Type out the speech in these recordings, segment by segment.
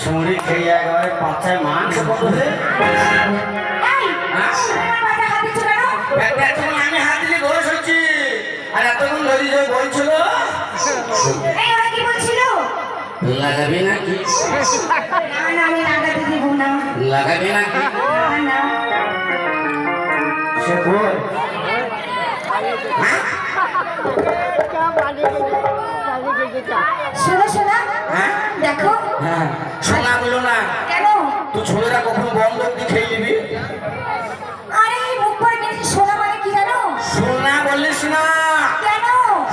ছুরি খেয়ে একেবারে পাচ্ছায় মাংস কেন? এতক্ষণ আমি হাত দিলে বয়স হচ্ছে আর এতক্ষণ ধরে যে বলছিল? লাগাবি নাকি। লাগাবি নাকি। সে বল শোনো, শোনো। হ্যাঁ? দেখো। হ্যাঁ। শোনা বলো না। কেন? তুই ছোড়েরা কখন বন্ধ অব্দি খেয়ে নিবি? আরে মুখ পরে সোনা মানে কি জানো? সোনা বলিস না কেন?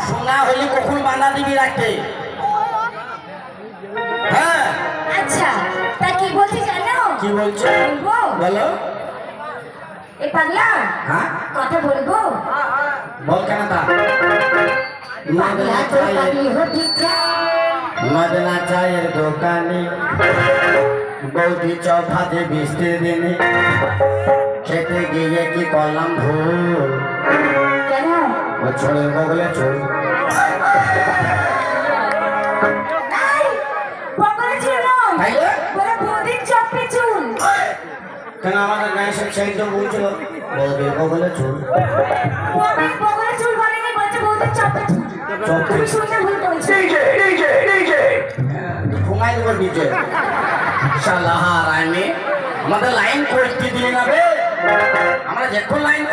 সোনা হলে কখন বাঁধা দিবি রাখতে হ্যাঁ। আচ্ছা তা কি বলছি জানো? কি বলছো? বলো। এ পাগলা হ্যাঁ? কথা বলব? পাগলা তো পাগলি হতে চায় মদনা চায়ের দোকানে। বৌদি চৌফাতে বৃষ্টির দিনে। খেতে গিয়ে কি করলাম ভুল ছোড়ের বগলে চোর চুল। কেন আমাদের গায়ে সব সেই তো বলছিল বৌদির বগলে চোর বৌদির বকরে চুল বলেনি বলছে বৌদির চপে চুল। আমাদের লাইন আমরা যখন লাইন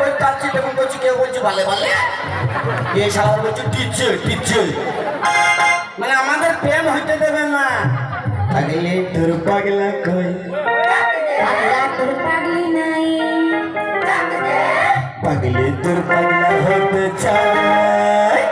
তখন বলছি কেউ ভালে ভালে মানে আমাদের প্রেম হইতে দেবে না পাগলে তোর পাগলা পাগলা পাগলে তোর পাগলা হতে চায়।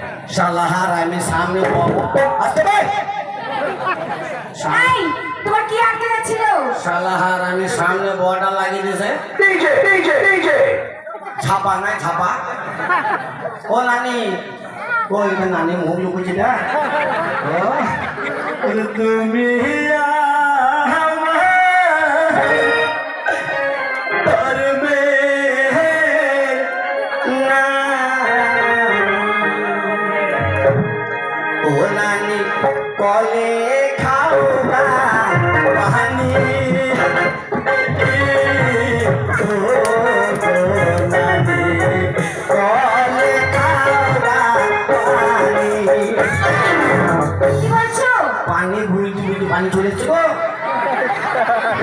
সালাহার আমি সামনে পাবো আসতে ভাই এই, তোমার কি আটকে ছিল? সালাহার আমি সামনে বড়া লাগিয়ে দিয়েছে। ছাপা নাই ছাপা। ও নানি ও এটা নানি মুখ লুকুছি না? তুমি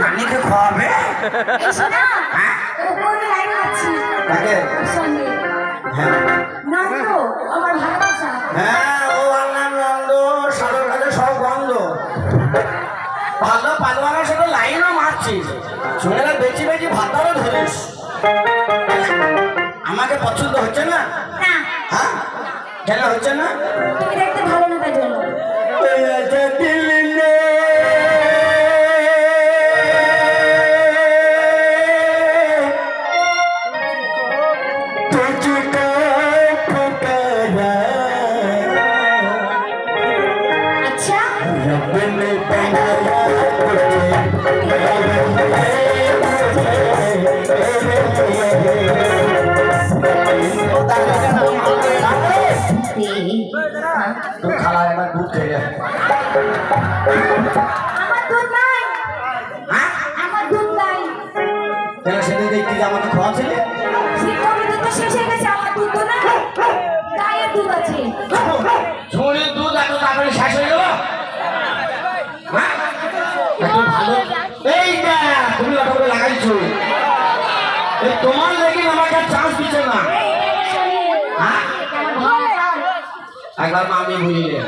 নানিকে খাওয়াবে? হ্যাঁ? হ্যাঁ। নন্দ আমার ভালোবাসা। হ্যাঁ ও আল্লাহ নন্দ সব বন্ধ। ভালো পালোয়ানের সাথে লাইনও মারছিস। ভাতারও ধরিস। আমাকে পছন্দ হচ্ছে না? না। হ্যাঁ? কেন হচ্ছে না? তুমি দেখতে ভালো না তাই ভালো এই দেখ, তুমি ওটা করে লাগাইছো এই তোমার লেগে আমাকে চান্স দিচ্ছে না হ্যাঁ? একবার আমি বুঝিয়ে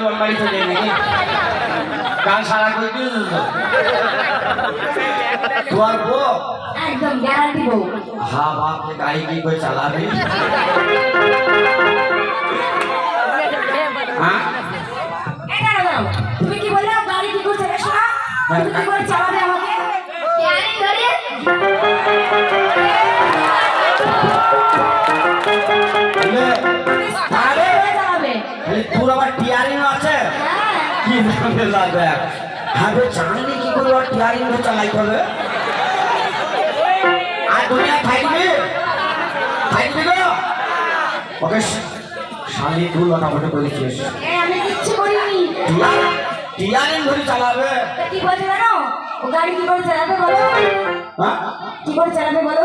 আমার বাড়ি চলে নাকি গান সারা করে দিয়ে দিল তোমার বউ একদম গ্যারান্টি বউ হা বাপ রে হ্যাঁ, গাড়ি কি করে চালাবি হ্যাঁ, হ্যাঁ। তুমি কি বললে গাড়ি কি করে চালাবে তুমি কি করে চালাবে? নামে লাগবে হ্যাঁ বে জানলি কি করে আর টিয়ারিং চালাইতে হবে? আর দুনিয়া থাকবি? থাকবি গো ওকে শালি ভুল কথা করেছিস। আমি কিচ্ছু করিনি। টিয়ারিং ধরে চালাবে। কি বলছে জানো ও গাড়ি কি করে চালাবে বলো? হ্যাঁ? কি করে চালাবে বলো?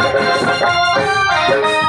I'm